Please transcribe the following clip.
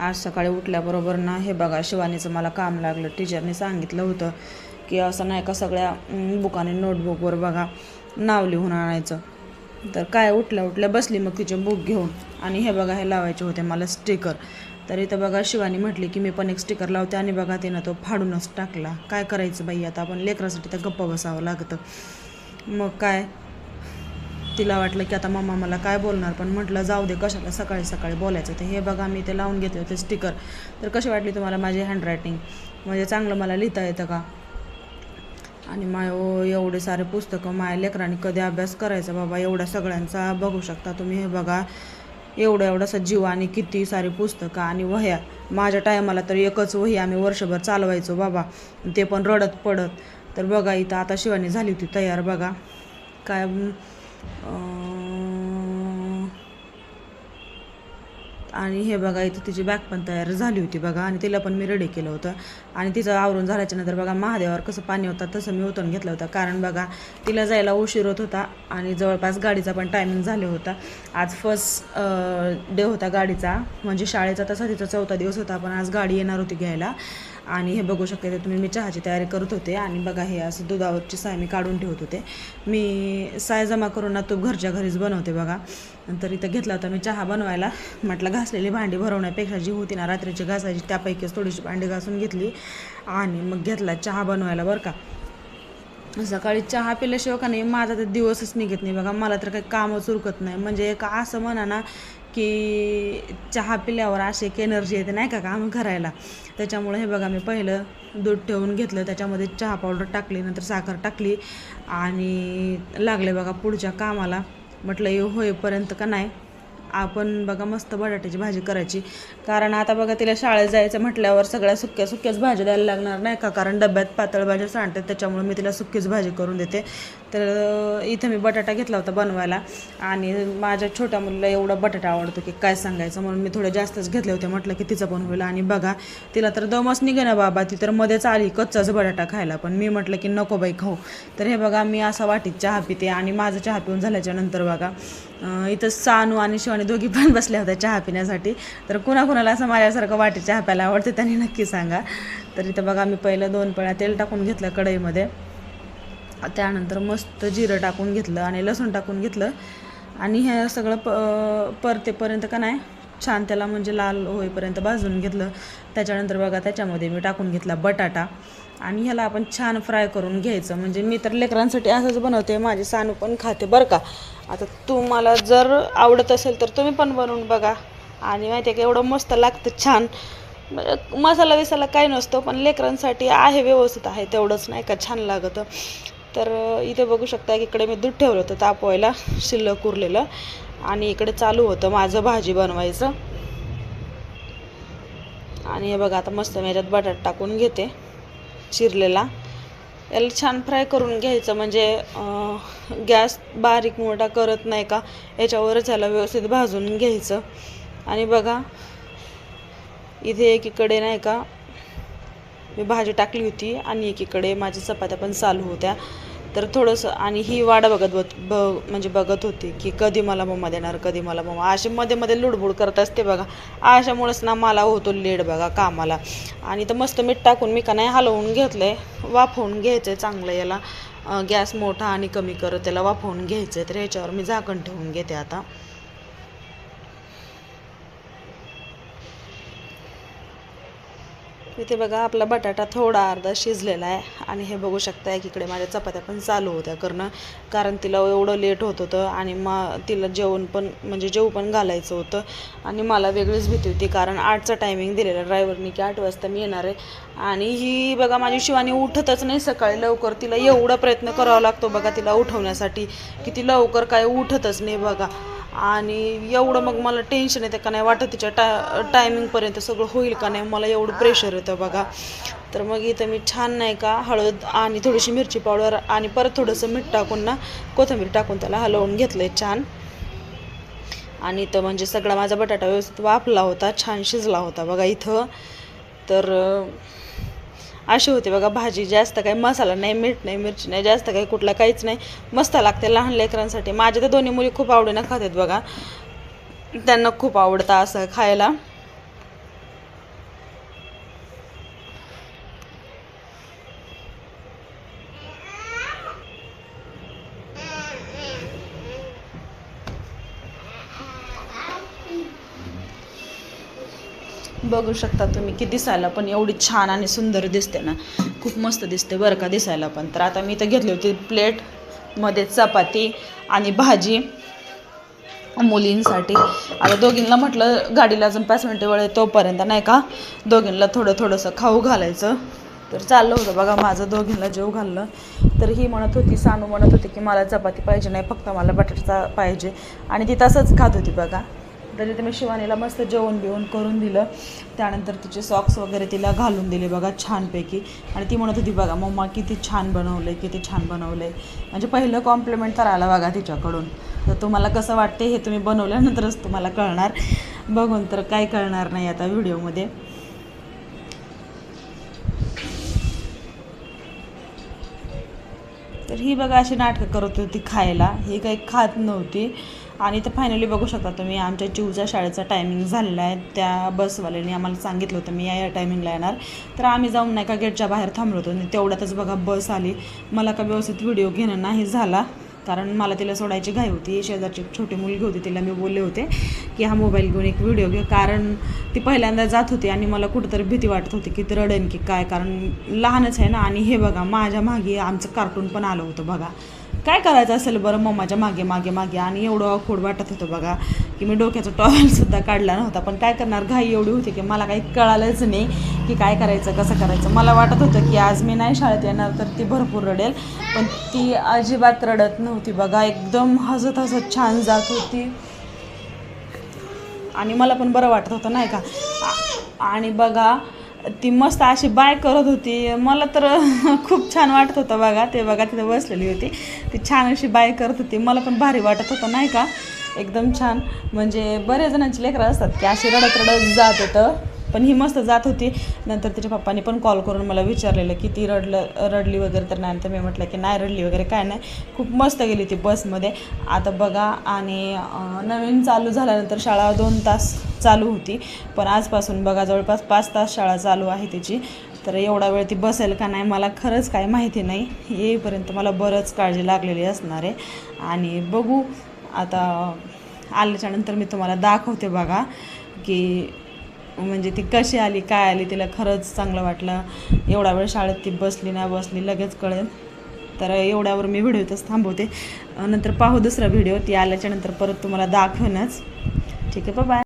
आज सकाळी उठल्याबरोबर ना हे बघा शिवानीचं मला काम लागलं. टीचरने सांगितलं होतं की असं नाही का सगळ्या बुकाने नोटबुकवर बघा नाव लिहून आणायचं. तर काय उठल्या उठल्या बसली मग तिचे बुक घेऊन. आणि हे बघा हे लावायचे होते मला स्टिकर तर इथं बघा शिवानी म्हटली की मी पण एक स्टिकर लावते आणि बघा तिनं तो फाडूनच टाकला. काय करायचं बाई आता आपण लेकरासाठी तर गप्पा बसावं लागतं. मग काय तिला वाटलं की आता मम्मा मला काय बोलणार? पण म्हटलं जाऊ दे कशाला सकाळी सकाळी बोलायचं? ते हे बघा मी ते लावून घेतले होते स्टिकर तर कशी वाटली तुम्हाला माझी हँडरायटिंग म्हणजे चांगलं मला लिहिता येतं का? आणि माय ओ एवढे सारे पुस्तकं माया लेकरांनी कधी अभ्यास करायचा बाबा? एवढ्या सगळ्यांचा बघू शकता तुम्ही. हे बघा एवढं एवढंसं जीव आणि किती सारी पुस्तकं आणि वह्या. माझ्या टायमाला तर एकच वही आम्ही वर्षभर चालवायचो बाबा. ते पण रडत पडत. तर बघा इथं आता शिवानी झाली होती तयार बघा. काय आणि हे बघा इथं तिची बॅग पण तयार झाली होती बघा आणि तिला पण मी रेडी केलं होतं. आणि तिचं आवरून झाल्याच्यानंतर बघा महादेवावर कसं पाणी होतं तसं मी उतरून घेतलं होतं. कारण बघा तिला जायला उशीर होत होता आणि जवळपास गाडीचा पण टायमिंग झाले होता. आज फर्स्ट डे होता गाडीचा म्हणजे शाळेचा तसा तिचा चौथा दिवस होता पण आज गाडी येणार होती घ्यायला. आणि हे बघू शकते तुम्ही मी चहाची तयारी करत होते आणि बघा हे असं दुधावरची साय मी काढून ठेवत होते. मी साय जमा करून ना तूप घरच्या घरीच बनवते बघा. नंतर इथं घेतला होता मी चहा बनवायला. म्हटलं घासलेली भांडी भरवण्यापेक्षा जी होती ना रात्रीची घासायची त्यापैकीच थोडीशी भांडी घासून घेतली आणि मग घेतला चहा बनवायला बरं का. सकाळी चहा पिल्याशिवाय का नाही माझा तर दिवसच निघत नाही बघा. मला तर काही कामच उरकत नाही. म्हणजे एक असं म्हणा ना की चहा पिल्यावर अशी एक एनर्जी येते नाही का काम करायला. त्याच्यामुळे हे बघा मी पहिलं दूध ठेवून घेतलं. त्याच्यामध्ये चहा पावडर टाकली नंतर साखर टाकली आणि लागले बघा पुढच्या कामाला. म्हटलं हे होईपर्यंत का नाही? आपण बघा मस्त बटाट्याची भाजी करायची. कारण आता बघा तिला शाळेत जायचं म्हटल्यावर सगळ्या सुक्या सुक्याच भाज्या द्यायला लागणार नाही का? कारण डब्यात पातळ भाज्या सांडतात त्याच्यामुळे मी तिला सुकीच भाजी करून देते. तर इथं मी बटाटा घेतला होता बनवायला. आणि माझ्या छोट्या मुलीला एवढा बटाटा आवडतो की काय सांगायचं? म्हणून मी थोडे जास्तच घेतले होते. म्हटलं की तिचं पण होईल आणि बघा तिला तर दमच निघे ना बाबा. ती तर मध्येच आली कच्चाच बटाटा खायला. पण मी म्हटलं की नको बाई खाऊ. तर हे बघा मी असा वाटीत चहा पिते. आणि माझं चहा पिऊन झाल्याच्यानंतर बघा इथं सानू आणि शिवानी दोघी पण बसल्या होत्या चहा पिण्यासाठी. तर कुणाकुणाला असं माझ्यासारखं वाटी चहा प्यायला आवडते त्यांनी नक्की सांगा. तर इथं बघा मी पहिलं दोन पळ्या तेल टाकून घेतलं कढईमध्ये. त्यानंतर मस्त जिरं टाकून घेतलं आणि लसूण टाकून घेतलं. आणि हे सगळं प परतेपर्यंत का नाही छान त्याला म्हणजे लाल होईपर्यंत भाजून घेतलं. त्याच्यानंतर बघा त्याच्यामध्ये मी टाकून घेतला बटाटा. आणि ह्याला आपण छान फ्राय करून घ्यायचं. म्हणजे मी तर लेकरांसाठी असंच बनवते माझी सानू पण खाते बरं का. आता तुम्हाला जर आवडत असेल तर तुम्ही पण बनवून बघा. आणि माहिती आहे का एवढं मस्त लागतं छान. मसाला विसाला काही नसतो पण लेकरांसाठी आहे व्यवस्थित आहे तेवढंच नाही का छान लागतं. तर इथे बघू शकता की इकडे मी दूध ठेवलं होतं तापवायला शिल्लक उरलेलं. आणि इकडे चालू होतं माझं भाजी बनवायचं. आणि हे बघा आता मस्त मी याच्यात बटाटा टाकून घेते चिरलेला याला छान फ्राय करून घ्यायचं म्हणजे गॅस बारीक मोठा करत नाही का याच्यावरच याला व्यवस्थित भाजून घ्यायचं. आणि बघा इथे एकीकडे नाही का मी भाजी टाकली होती आणि एकीकडे माझ्या चपात्या पण चालू होत्या. तर थोडंसं आणि ही वाट बघत बघ ब म्हणजे बघत होती की कधी मला मम्मा देणार कधी मला मम्मा. असे मध्ये मध्ये लुडबुड करत असते बघा. अशामुळेच ना मला होतो लेट बघा कामाला. आणि तर मस्त मीठ टाकून मी का नाही हलवून घेतलं आहे वाफवून घ्यायचं आहे चांगलं याला. गॅस मोठा आणि कमी करत त्याला वाफवून घ्यायचं आहे तर ह्याच्यावर मी झाकण ठेवून घेते आता. इथे बघा आपला बटाटा थोडा अर्धा शिजलेला आहे. आणि हे बघू शकता एकीकडे माझ्या चपात्या पण चालू होत्या करणं. कारण तिला एवढं लेट होत होतं आणि मग तिला जेवण पण म्हणजे जेवू पण घालायचं होतं. आणि मला वेगळीच भीती होती कारण आठचा टायमिंग दिलेला ड्रायव्हरनी की आठ वाजता मी येणार आहे. आणि ही बघा माझी शिवानी उठतच नाही सकाळी लवकर. तिला एवढा प्रयत्न करावा लागतो बघा तिला उठवण्यासाठी. की ती लवकर काय उठतच नाही बघा. आणि एवढं मग मला टेन्शन येतं का नाही वाटत तिच्या टा टायमिंगपर्यंत सगळं होईल का नाही मला एवढं प्रेशर येतं बघा. तर मग इथं मी छान नाही का हळद आणि थोडीशी मिरची पावडर आणि परत थोडंसं मीठ टाकून ना कोथिंबीर टाकून त्याला हलवून घेतलं आहे छान. आणि इथं म्हणजे सगळा माझा बटाटा व्यवस्थित वाफला होता छान शिजला होता बघा इथं. तर अशी होती बघा भाजी जास्त काही मसाला नाही मीठ नाही मिरची नाही जास्त काही कुठला काहीच नाही. मस्त लागते लहान लेकरांसाठी. माझ्या तर दोन्ही मुली खूप आवडीनं खातात बघा. त्यांना खूप आवडतं असं खायला. बघू शकता तुम्ही की दिसायला पण एवढी छान आणि सुंदर दिसते ना. खूप मस्त दिसते बरं का दिसायला पण. तर आता मी इथं घेतली होती प्लेटमध्ये चपाती आणि भाजी मुलींसाठी. आता दोघींना म्हटलं गाडीला अजून पाच मिनटं वेळ तोपर्यंत नाही का? दोघींना थोडं थोडंसं खाऊ घालायचं. तर चाललं होतं बघा माझं दोघींना जेव घाललं. तर ही म्हणत होती सानू म्हणत होती की मला चपाती पाहिजे नाही फक्त मला बटाटा पाहिजे. आणि ती तसंच खात होती बघा. तरी ते मी शिवानीला मस्त जेवण बिवण करून दिलं. त्यानंतर तिचे सॉक्स वगैरे तिला घालून दिले बघा छानपैकी. आणि ती म्हणत होती बघा मम्मा किती छान बनवलं आहे किती छान बनवलं आहे म्हणजे पहिलं कॉम्प्लिमेंट तर आला बघा तिच्याकडून. तर तुम्हाला कसं वाटते हे तुम्ही बनवल्यानंतरच तुम्हाला कळणार. बघून तर काय कळणार नाही आता व्हिडिओमध्ये. तर ही बघा अशी नाटकं करत होती खायला. ही काही खात नव्हती. आणि तर फायनली बघू शकता तुम्ही आमच्या जीवच्या शाळेचा टायमिंग झालेला आहे. त्या बसवाल्याने आम्हाला सांगितलं होतं मी या या टायमिंगला येणार. तर आम्ही जाऊन नाही का गेटच्या बाहेर थांबलो होतो आणि तेवढ्यातच बघा बस आली. मला का व्यवस्थित व्हिडिओ घेणं नाही झाला कारण मला तिला सोडायची घाई होती. शेजारची एक छोटी मुलगी होती तिला मी बोलले होते की हा मोबाईल घेऊन एक व्हिडिओ घे. कारण ती पहिल्यांदा जात होती आणि मला कुठंतरी भीती वाटत होती की ती रडेन की काय? कारण लहानच आहे ना. आणि हे बघा माझ्या मागे आमचं कार्टून पण आलं होतं बघा. काय करायचं असेल बरं मम्माच्या मागे मागे मागे? आणि एवढं खोड वाटत होतं बघा की मी डोक्याचा टॉवेलसुद्धा काढला नव्हता. पण काय करणार? घाई एवढी होती की मला काही कळालंच नाही की काय करायचं कसं करायचं. मला वाटत होतं की आज मी नाही शाळेत येणार तर ती भरपूर रडेल. पण ती अजिबात रडत नव्हती बघा. एकदम हसत हसत छान जात होती. आणि मला पण बरं वाटत होतं नाही का? आणि बघा ती मस्त अशी बाय करत होती. मला तर खूप छान वाटत होतं बघा. ते बघा तिथं बसलेली होती. ती छान अशी बाय करत होती. मला पण भारी वाटत होतं नाही का? एकदम छान. म्हणजे बरेच जणांची लेकरं असतात की अशी रडत रडत जात होतं. पण ही मस्त जात होती. नंतर तिच्या पप्पाने पण कॉल करून मला विचारलेलं की ती रडलं रडली वगैरे. तर नाही तर मी म्हटलं की नाही रडली वगैरे काय नाही. खूप मस्त गेली ती बसमध्ये. आता बघा आणि नवीन चालू झाल्यानंतर शाळा दोन तास चालू होती. पण आजपासून बघा जवळपास पाच तास शाळा चालू आहे तिची. तर एवढा वेळ ती बसेल का नाही मला खरंच काय माहिती नाही. येईपर्यंत मला बरंच काळजी लागलेली असणार आहे. आणि बघू आता आल्याच्यानंतर मी तुम्हाला दाखवते बघा की म्हणजे ती कशी आली काय आली तिला खरंच चांगलं वाटलं. एवढा वेळ शाळेत ती बसली नाही बसली लगेच कळेल. तर एवढ्यावर मी व्हिडिओ तसं थांबवते. नंतर पाहू दुसरा व्हिडिओ ती आल्याच्यानंतर परत तुम्हाला दाखवेनच. ठीक आहे बाय